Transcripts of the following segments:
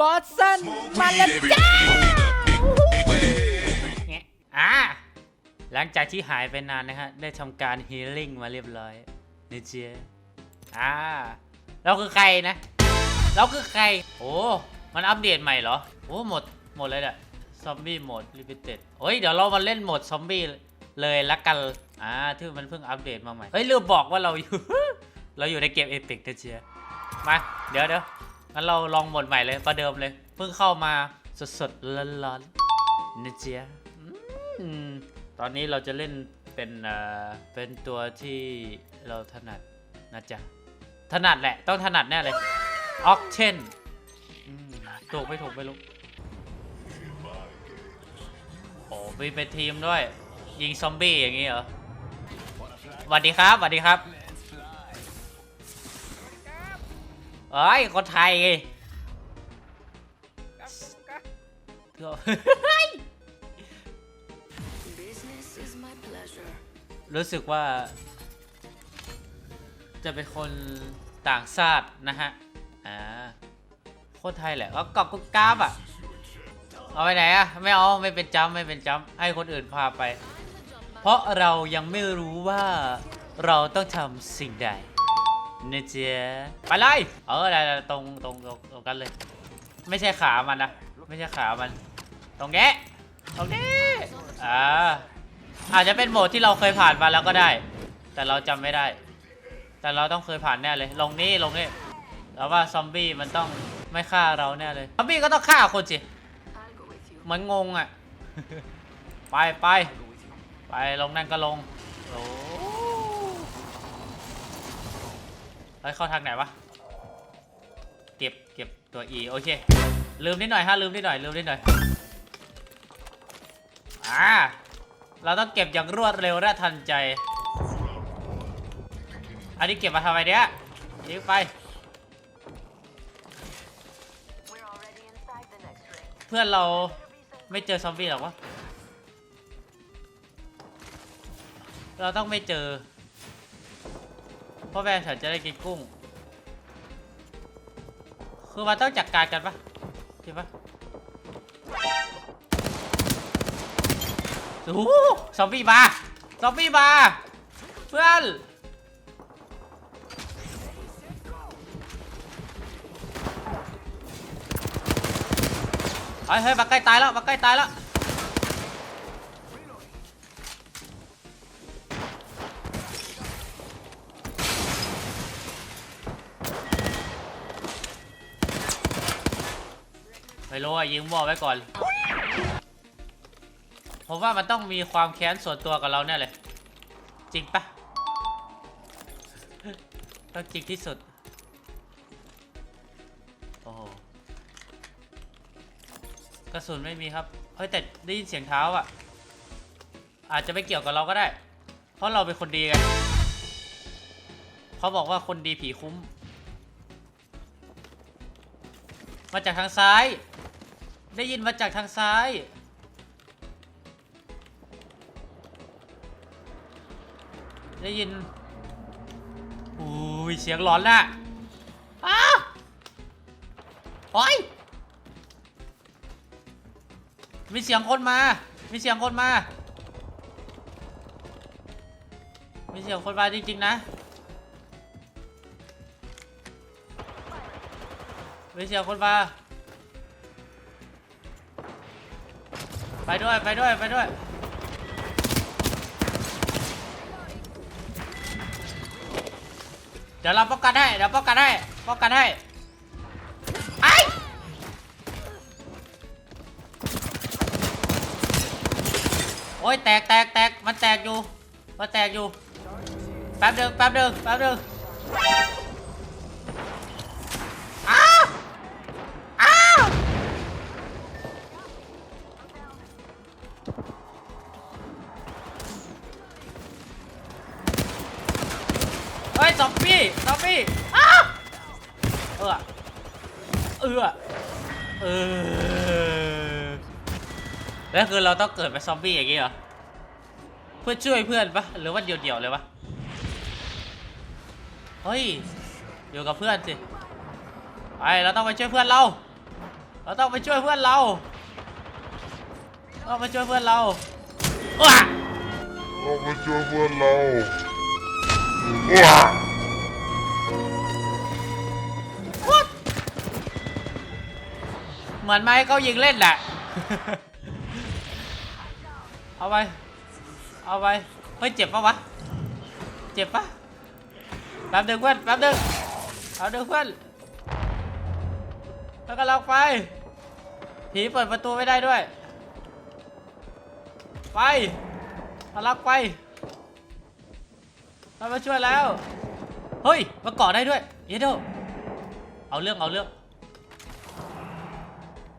บอสสันมาแล้วจ้าเงี้ยอ่าหลังจากที่หายไปนานนะฮะ ได้ทำการฮีลิ่งมาเรียบร้อยนี่เจียอ่า เราคือใครนะ เราคือใคร โอ้ มันอัปเดตใหม่เหรอ โอ้ หมด หมดเลยแหละซอมบี้โหมดลิมิเต็ดเฮ้ย เดี๋ยวเรามาเล่นโหมดซอมบี้เลยละกัน อ่าที่มันเพิ่งอัปเดตมาใหม่ เฮ้ยลืมบอกว่าเราอยู่ เราอยู่ในเกมเอพิกนะเชียมา เดี๋ยวเดี๋ยว งั้นเราลองหมดใหม่เลยประเดิมเลย เพิ่งเข้ามาสดๆร้อนๆนะเชียตอนนี้เราจะเล่นเป็นเอ่อเป็นตัวที่เราถนัดนะจ๊ะ ถนัดแหละ ต้องถนัดแน่เลยออกเช่นถูกไม่ถูกไม่รู้โอ้มีเป็นทีมด้วย ยิงซอมบี้อย่างนี้เหรอสวัสดีครับสวัสดีครับ เอ้ยคนไทยไงเดี๋ยว Business is my pleasure. รู้สึกว่า จะเป็นคนต่างชาตินะฮะ อ่า โคตรไทยแหละก็กอบกุ๊กกราบอะ เอาไปไหนอะ ไม่เอา ไม่เป็นจำไม่เป็นจำให้คนอื่นพาไป เพราะเรายังไม่รู้ว่าเราต้องทำสิ่งใด นะเจ๊ไปเลยเออได้ๆตรงตรงตรงตรงกันเลย ไม่ใช่ขามันนะไม่ใช่ขามัน ตรงนี้ตรงนี้อ่าอาจจะเป็นโหมดที่เราเคยผ่านมาแล้วก็ได้ แต่เราจำไม่ได้ แต่เราต้องเคยผ่านแน่เลย ลงนี่ลงนี่แล้วว่าซอมบี้มันต้องไม่ฆ่าเราแน่เลยซอมบี้ก็ต้องฆ่าคนสิเหมันงงอะ ไปไปไปลงนั่นก็ลงโอ้เฮ้ยเข้าทางไหนวะ เก็บเก็บตัว E โอเค ลืมนิดหน่อยฮะลืมนิดหน่อยลืมนิดหน่อย อ่า เราต้องเก็บอย่างรวดเร็วและทันใจ อันนี้เก็บมาทำไมเนี้ยยิงไป เพื่อนเราไม่เจอซอมบี้หรอกวะ เราต้องไม่เจอ ราะแม่ฉันจะได้กินกุ้ง คือมันต้องจัดการกันปะใช่ปะโอ้โหซอมบี้มาซอมบี้มาเพื่อนเฮ้ยเฮ้ยมาใกล้ตายแล้วมาใกล้ตายแล้ว ไม่รู้อะยิงมั่วไว้ก่อน ผมว่ามันต้องมีความแค้นส่วนตัวกับเราแน่เลย จริงปะต้องจริงที่สุด โอ้กระสุนไม่มีครับ เฮ้ยแต่ได้ยินเสียงเท้าอะ อาจจะไม่เกี่ยวกับเราก็ได้ เพราะเราเป็นคนดีกันเขาบอกว่าคนดีผีคุ้ม มาจากทางซ้าย ได้ยินมาจากทางซ้าย ได้ยินอุ้ยเสียงหลอนน่ะอ้าโอ้ยมีเสียงคนมา มีเสียงคนมา มีเสียงคนมาจริงๆนะ มีเสียงคนมา ไปด้วย ไปด้วย ไปด้วย เดี๋ยวเราป้องกันให้ เดี๋ยวป้องกันให้ ป้องกันให้ไอ้โอ้ยแตกแตกแตกมันแตกอยู่ มันแตกอยู่ แป๊บเดิงแป๊บเดิงแป๊บเดิง บี้ซอมบี้อ้าวเออเออเออแล้วคือเราต้องเกิดเป็นซอมบี้อย่างงี้เหรอเพื่อช่วยเพื่อนปะหรือว่าเดี่ยวๆเลยวะเฮ้ยอยู่กับเพื่อนสิไปเราต้องไปช่วยเพื่อนเรา เราต้องไปช่วยเพื่อนเราต้องไปช่วยเพื่อนเราว้าเราไปช่วยเพื่อนเราว้า เหมือนไหมเขายิงเล่นแหละ เอาไป เอาไปเฮ้ยเจ็บปะวะ เจ็บปะแป๊บเดียวเพื่อนแป๊บเดียวเอาเดี๋ยวเพื่อน แล้วก็ลอกไป ผีเปิดประตูไม่ได้ด้วย ไปเอาลักไป เรามาช่วยแล้ว เฮ้ย มาเกาะได้ด้วย เยโดเอาเรื่องเอาเรื่อง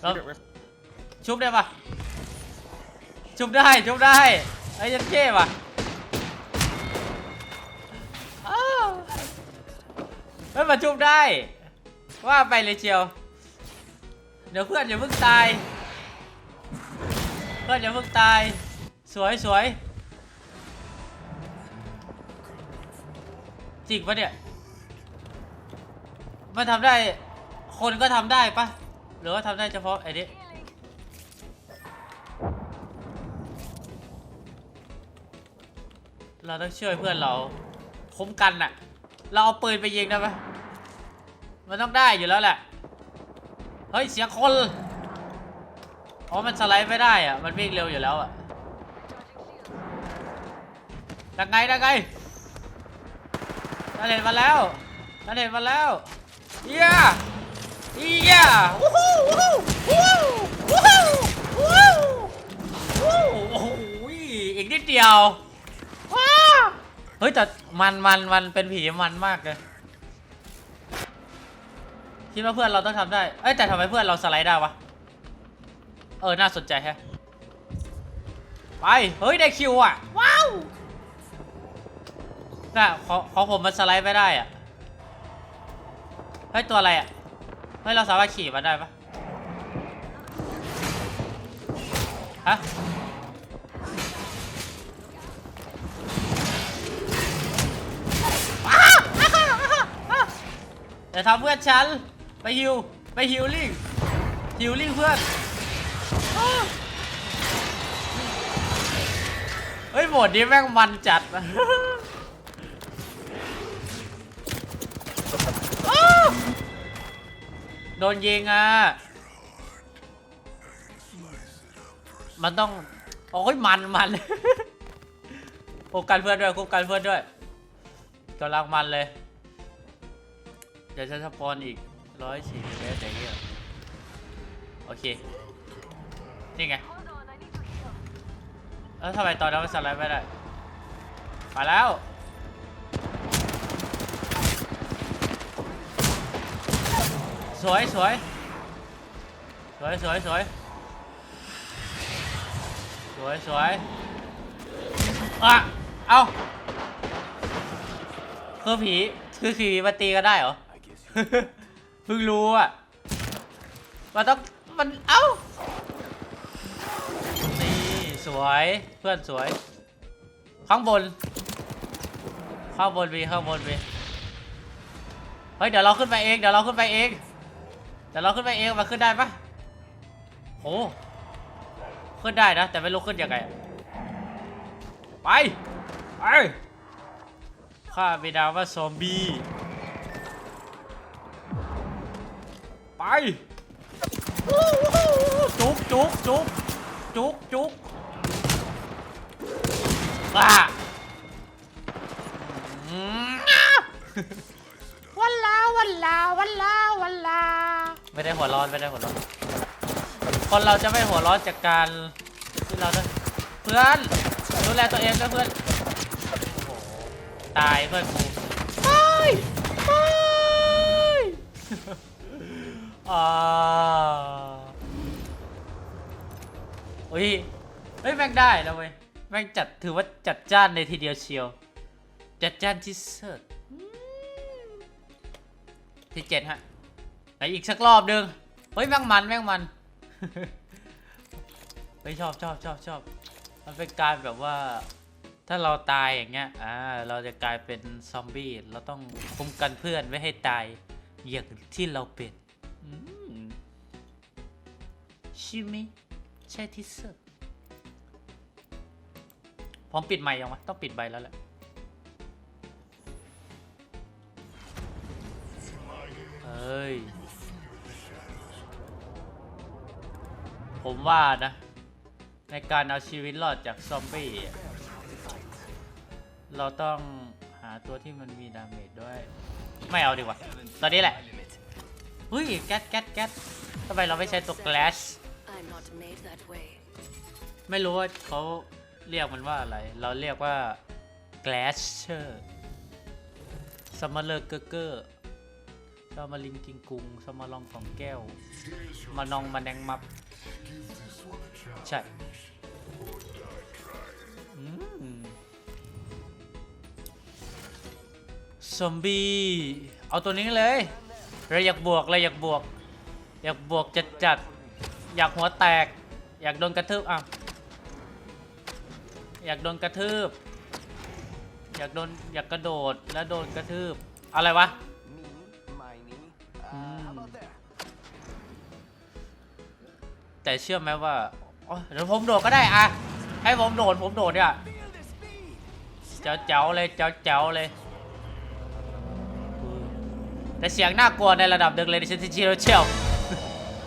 Let's do it, let's- ชุบได้ปะชุบได้ชุบได้ไอ้ยันเก้ปะอ้าวเฮ้ยมาชุบได้ ว่าไปเลยเชียว เดี๋ยวเพื่อนอย่าเพิ่งตาย เพื่อนอย่าเพิ่งตาย สวยสวยจริงปะเนี่ย มันทำได้ คนก็ทำได้ปะ หรือว่าทำได้เฉพาะไอ้นี้เราต้องช่วยเพื่อนเราคุ้มกันน่ะ เราเอาปืนไปยิงได้ไหมมันต้องได้อยู่แล้วแหละ เฮ้ย เสียงคน อ๋อ มันสไลด์ไม่ได้อะมันวิ่งเร็วอยู่แล้วอะดังไงดังไงนั่นเห็นมาแล้วนั่นเห็นมาแล้วเยี่ย เยี่ยวู้ฮู้วู้ฮู้วู้ฮู้วู้ฮู้วู้ฮู้โอ้โหอีกนิดเดียวว้าเฮ้ยแต่มันมันมันเป็นผีมันมากเลยคิดว่าเพื่อนเราต้องทำได้เอ้ยแต่ทำไมเพื่อนเราสไลด์ได้วะเออน่าสนใจแฮะไปเฮ้ยได้คิวอะว้าวน่ะของของผมมันสไลด์ไม่ได้อะเฮ้ยตัวอะไรอะ ฮ้ยเราสามารถขี่มันได้ปะฮะอย่ทำเพื่อนฉัน ไปฮิว ไปฮิวลิ่งฮิวลิ่งเพื่อน เฮ้ยโหมดนี้แม่งมันจัด โดนยิงอะ มันต้อง โอ้ยมันมันคุบกันเพื่อนด้วยคุบกันเพื่อนด้วยกำลังมันเลย เดี๋ยวจะสปอนอีกร้อยสี่สิบเมตรแต่เงี้ยโอเค นี่ไงแล้วทำไมตอนนั้นมันสไลด์ไม่ได้ มาแล้ว สวยสวยสวยสวยสวยสวยสวยอะเอาคือผีคือผีมาตีกันได้เหรอเพิ่งรู้อะมันต้องมันเอ้านี่สวยเพื่อนสวย ข้างบน ข้างบนมีข้างบนมีเฮ้ยเดี๋ยวเราขึ้นไปเองเดี๋ยวเราขึ้นไปเอง เดี๋ยวเราขึ้นไปเองมาขึ้นได้ปะโอ้ขึ้นได้นะ แต่ไม่รู้ขึ้นยังไง ไป ไปข้ามีนาว่าซอมบี้ไปจุกจุกจุกจุกจุกบ้าวันลาวันลาวันลาวันลา ไม่ได้หัวร้อนไม่ได้หัวร้อน คนเราจะไม่หัวร้อนจากการที่เราต้องเพื่อนดูแลตัวเองด้วยเพื่อนโอ้โหตายเพื่อนกูไม่ไม่อ่าอุ้ยเฮ้ยแม่งได้แล้วเว้ยแม่งจัดถือว่าจัดจ้านในทีเดียวเชียว จัดจ้านที่สุดอืมที่เจ็ดฮะ ไหนอีกสักรอบหนึ่งเฮ้ยแม่งมันแม่งมันเฮ้ยชอบชอบชอบชอบมันเป็นการแบบว่า ถ้าเราตายอย่างเงี้ยอ่าเราจะกลายเป็นซอมบี้เราต้องคุ้มกันเพื่อนไม่ให้ตายอย่างที่เราเป็นชิมิใช่ที่สุดผมปิดไมค์ยังวะต้องปิดใบแล้วแหละเฮ้ย ผมว่านะ ในการเอาชีวิตรอดจากซอมบี้เราต้องหาตัวที่มันมีดาเมจด้วย ไม่เอาดีกว่า ตอนนี้แหละเฮ้ยแก๊สแก๊สแก๊สทำไมเราไม่ใช้ตัวแกลชไม่รู้ว่าเขาเรียกมันว่าอะไร เราเรียกว่า Glasher สมมาเลอร์เกอร์เกอร์สมาลิงกิงกุงสมาลองของแก้ว มานองมาแดงมับ ใช่ซอมบี้ เอาตัวนี้เลย เราอยากบวกเราอยากบวก อยากบวกจัดจัด อยากหัวแตก อยากโดนกระทืบอะอยากโดนกระทืบ อยากโดนอยากกระโดดแล้วโดนกระทืบ อะไรวะ แต่เชื่อไหมว่าอ๋อเดี๋ยวผมโดดก็ได้อะให้ผมโดดผมโดดเนี่ยเจ๋วเจ๋วๆเลยเจ๋วเจ๋วๆเลย แต่เสียงน่ากลัวในระดับหนึ่งเลยดิฉันที่ชิโรเชียว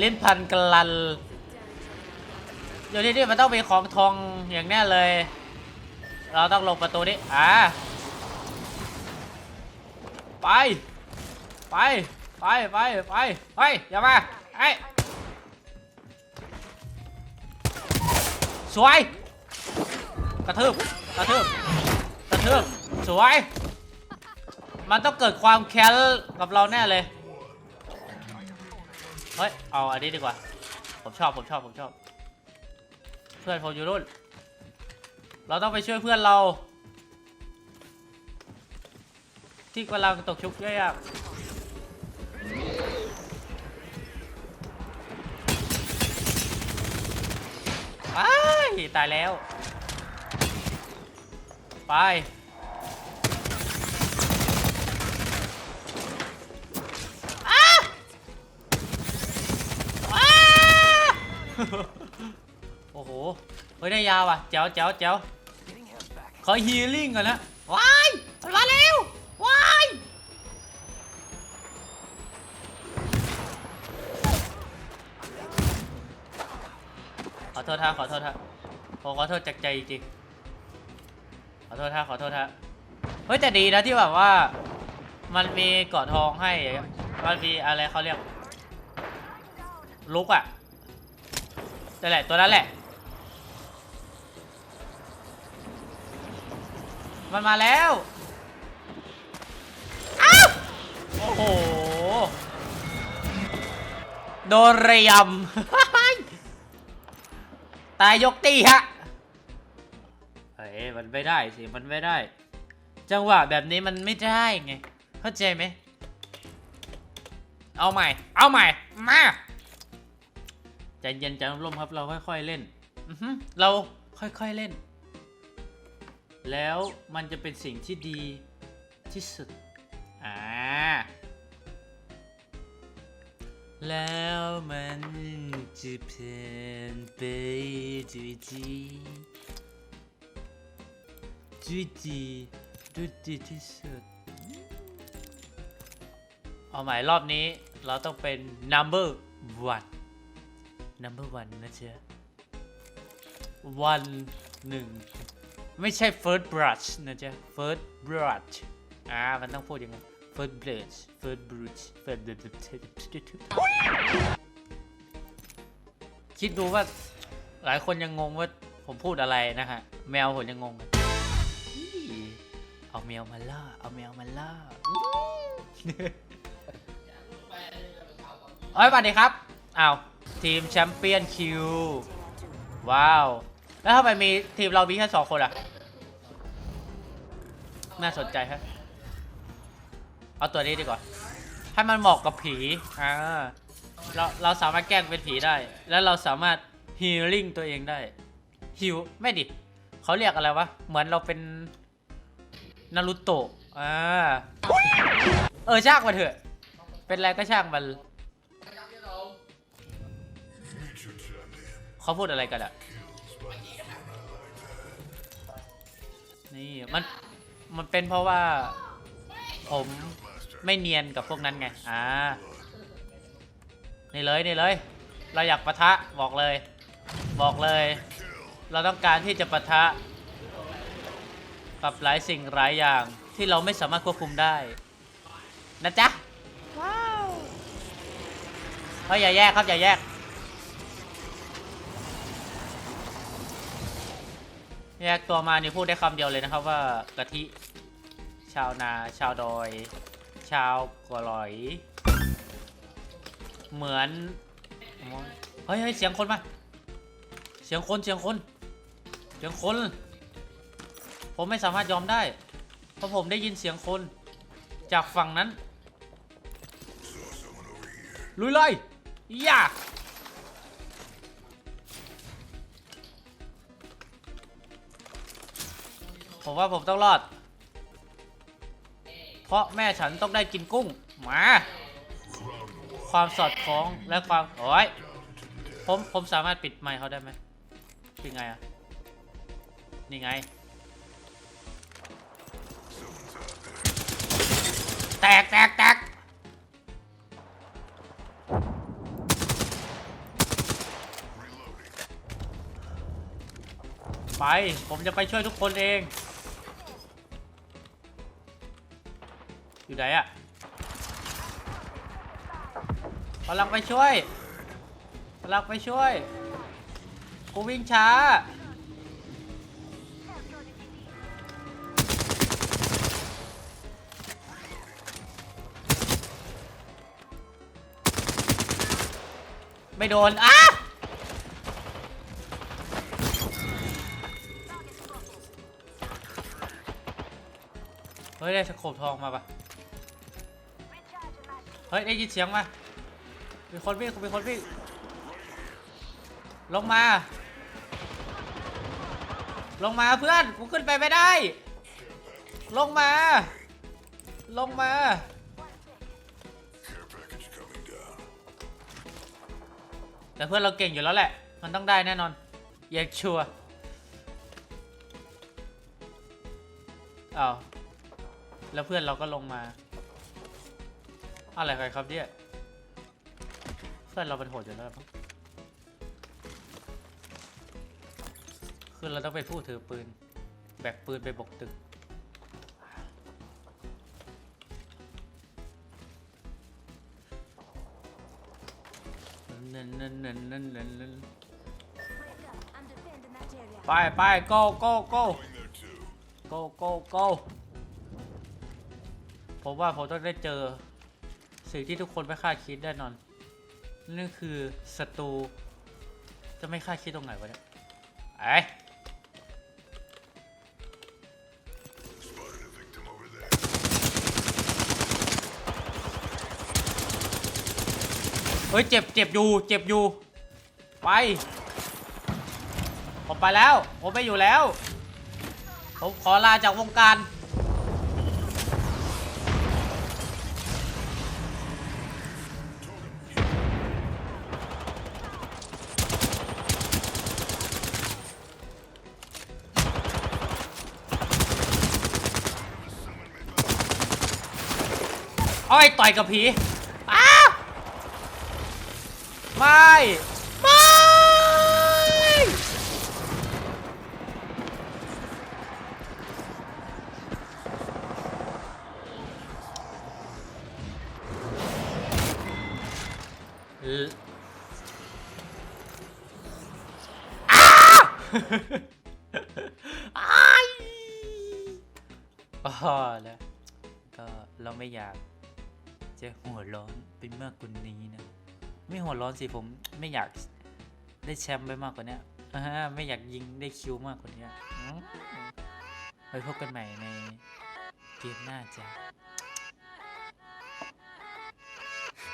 ลิ้นพันกลันอยู่ที่นี่มันต้องมีของทองอย่างแน่เลย เราต้องลงประตูนี้อ่าไป ไป ไป ไป ไปไปอย่ามาไอ้ สวย กระทืบกระทืบกระทืบสวย มันต้องเกิดความแค้นกับเราแน่เลย เฮ้ย เอาอันนี้ดีกว่า ผมชอบ ผมชอบ ผมชอบ เพื่อนผมอยู่รุ่น เราต้องไปช่วยเพื่อนเรา ที่กำลังตกชุกยากๆ อ้ายตายแล้ว ไปอ้าอ้าโอ้โห เฮ้ยได้ยาวอะ เจ๋วเจ๋วเจ๋วขอฮีลิ่งก่อนนะ ว้ายมันมาแล้วว้ายขอ โทษท่าขอโทษท่าผมขอโทษจากใจจริงขอโทษท่าขอโทษท่าเฮ้ยแต่ดีนะที่แบบว่า มันมีเกาะทองให้มันมีอะไรเขาเรียกลุกอะนั่นแหละตัวนั้นแหละ มันมาแล้วอ้าวโอ้โหโดนระยำ ตายยกตีฮะเฮ้ยมันไม่ได้สิมันไม่ได้ จังหวะแบบนี้มันไม่ได้ไงเข้าใจไหมเอาใหม่ เอาใหม่ มาใจเย็นใจร่มครับเราค่อยๆเล่นเราค่อยๆเล่น แล้วมันจะเป็นสิ่งที่ดีที่สุดอ่า แล้วมันจะเปลี่ยนไปด้วยดีด้วยดีด้วยดีที่สุด เอาใหม่รอบนี้เราต้องเป็น number one number one นะเจ๊ one หนึ่งไม่ใช่ first brush นะจ๊ะ first brush อ่า มันต้องพูดยังไง first brush first brush first brush คิดดูว่าหลายคนยังงงว่าผมพูดอะไรนะฮะ แมวผมยังงงเลยอี้เอาแมวมาล่า เอาแมวมาล่าเอ้ยสวัสดีครับ อ้าว ทีมแชมเปี้ยนคิว ว้าว แล้วทำไมมีทีมเรามีแค่สองคนอะน่าสนใจฮะ เอาตัวนี้ดีกว่า ให้มันเหมาะกับผี อ่า เรา เราสามารถแกล้งเป็นผีได้ แล้วเราสามารถฮีลิ่งตัวเองได้ฮิวไม่ดิ เขาเรียกอะไรวะ เหมือนเราเป็นนารูโตะ อ่า เออช่างมันเถอะ เป็นอะไรก็ช่างมัน เขาพูดอะไรกันอะนี่ มัน มันเป็นเพราะว่า ผมไม่เนียนกับพวกนั้นไง อ่า นี่เลยนี่เลย เราอยากปะทะบอกเลย บอกเลย เราต้องการที่จะปะทะ กับหลายสิ่งหลายอย่างที่เราไม่สามารถควบคุมได้ นะจ๊ะ ว้าวเฮ้ยอย่าแยกครับ อย่าแยกแยกตัวมานี่พูดได้คำเดียวเลยนะครับว่ากะทิ ชาวนา ชาวดอย ชาวกะหลอย เหมือน เฮ้ยเฮ้ยเสียงคนมา เสียงคน เสียงคน เสียงคน ผมไม่สามารถยอมได้ เพราะผมได้ยินเสียงคน จากฝั่งนั้น ลุยเลยย่าผมว่าผมต้องรอด เพราะแม่ฉันต้องได้กินกุ้ง มา ความสอดคล้องและความโอ้ยผมผมสามารถปิดไมค์เขาได้ไหมปิดไงอะ นี่ไง แตกแตกแตกไป ผมจะไปช่วยทุกคนเอง อยู่ไหนอะกำลังไปช่วยกำลังไปช่วย กูวิ่งช้า ไม่โดนอ้าเฮ้ย ได้สโคปทองมาปะ เฮ้ยได้ยินเสียงมามีคนวิ่งมีคนวิ่งลงมา ลงมาเพื่อนกูขึ้นไปไม่ได้ ลงมา ลงมาแต่เพื่อนเราเก่งอยู่แล้วแหละ มันต้องได้แน่นอนเย็กชัวร์อ้าวแล้วเพื่อนเราก็ลงมา อะไรกันครับเนี่ยเพื่อนเราเป็นโหดอยู่แล้วมั้งคือเราต้องไปพูดถือปืน แบกปืนไปบกตึกนั่นนั่นนั่นนั่นนั่นนั่น I'm defending that area. ไปไป go go go go go go ผมว่าผมต้องได้เจอ สิ่งที่ทุกคนไม่คาดคิดแน่นอนนั่นคือศัตรูจะไม่คาดคิดตรงไหนวะเนี่ยไอ้เฮ้ยเจ็บเจ็บอยู่เจ็บอยู่ ไป ผมไปแล้ว ผมไม่อยู่แล้ว ผมขอลาจากวงการ อ้อยต่อยกับผีอ้าไม่ไม่เอออ้าอ้ายอ๋อแล้วก็เราไม่อยาก จะหัวร้อนไปมากกว่านี้นะ ไม่หัวร้อนสิผมไม่อยากได้แชมป์ไปมากกว่านี้ไม่อยากยิงได้คิวมากกว่านี้ไว้พบกันใหม่ในเกมหน้าจ้ะ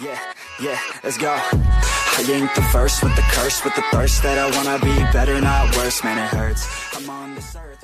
Yeah, yeah, let's go. I ain't the first with the curse, with the thirst that I wanna be better, not worse. Man, it hurts. I'm on this earth.